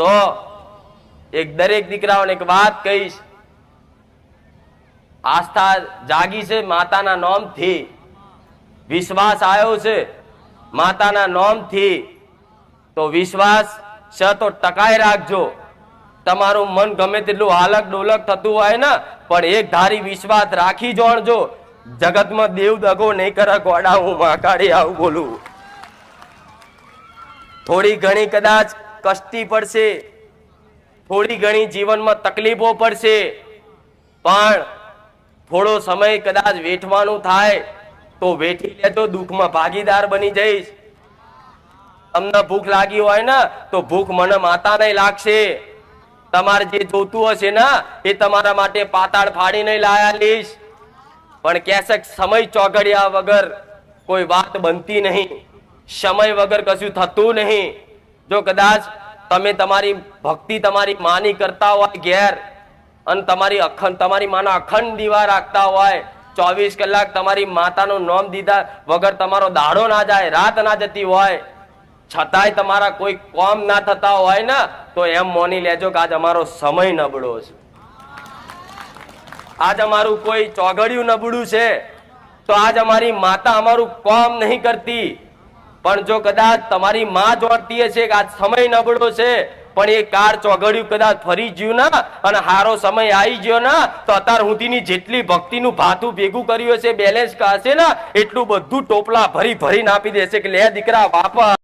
તો એક દરેક દીકરાઓને એક વાત કહીશ. આસ્થા જાગી છે માતાના નોમથી. વિશ્વાસ આવ્યો છે માતાના નોમથી. તો વિશ્વાસ છે તો ટકાઈ રાખજો. તમારું મન ગમે તેટલું હાલક ડોલક થતું હોય ને, પણ એક ધારી વિશ્વાસ રાખી જોણજો. જગતમાં દેવ દગો નહીં કરે ગોડા હું માકાડી આવું બોલું. થોડી ઘણી કદાચ કષ્ટી પડશે. થોડી ઘણી જીવનમાં તકલીફો પડશે. પણ થોડો સમય કદાચ વેઠવાનું થાય, તો વેઠી લેજો, દુઃખમાં ભાગીદાર બની જઈશ. તમને ભૂખ લાગી હોય ને, તો ભૂખ મને માતા નહીં લાગશે. તમારે જે જોતું હશે ને, એ તમારા માટે પાતાળ ફાડી નહીં લાયા લઈશ. પણ કહેશે સમય ચોગડ્યા વગર કોઈ વાત બનતી નહીં. સમય વગર કશું થતું નહીં. જો કદાચ તમે તમારી ભક્તિ તમારી માની કરતા હોય ઘેર અને તમારી અખંડ તમારી માના અખંડ દીવા રાખતા હોય, ચોવીસ કલાક તમારી માતાનું નોમ દીધા વગર તમારો દાડો ના જાય, રાત ના જતી હોય, છતાંય તમારા કોઈ કોમ ના થતા હોય ને, તો એમ મોની લેજો કે આજ અમારો સમય નબળો છે. આજ અમારું કોઈ ચોઘડિયું નબળું છે, તો આજ અમારી માતા અમારું કોમ નહીં કરતી. પણ જો કદાચ તમારી માં જોડતી હશે કે આ સમય નબળો છે, પણ એ કાર ચોઘડિયું કદાચ ફરી ગયું ના, અને હારો સમય આવી ગયો ના, તો અત્યાર સુધીની જેટલી ભક્તિનું ભાથું ભેગું કર્યું હશે બેલેન્સ હશે ને, એટલું બધું ટોપલા ભરી ભરીને આપી દેશે કે લે દીકરા વાપર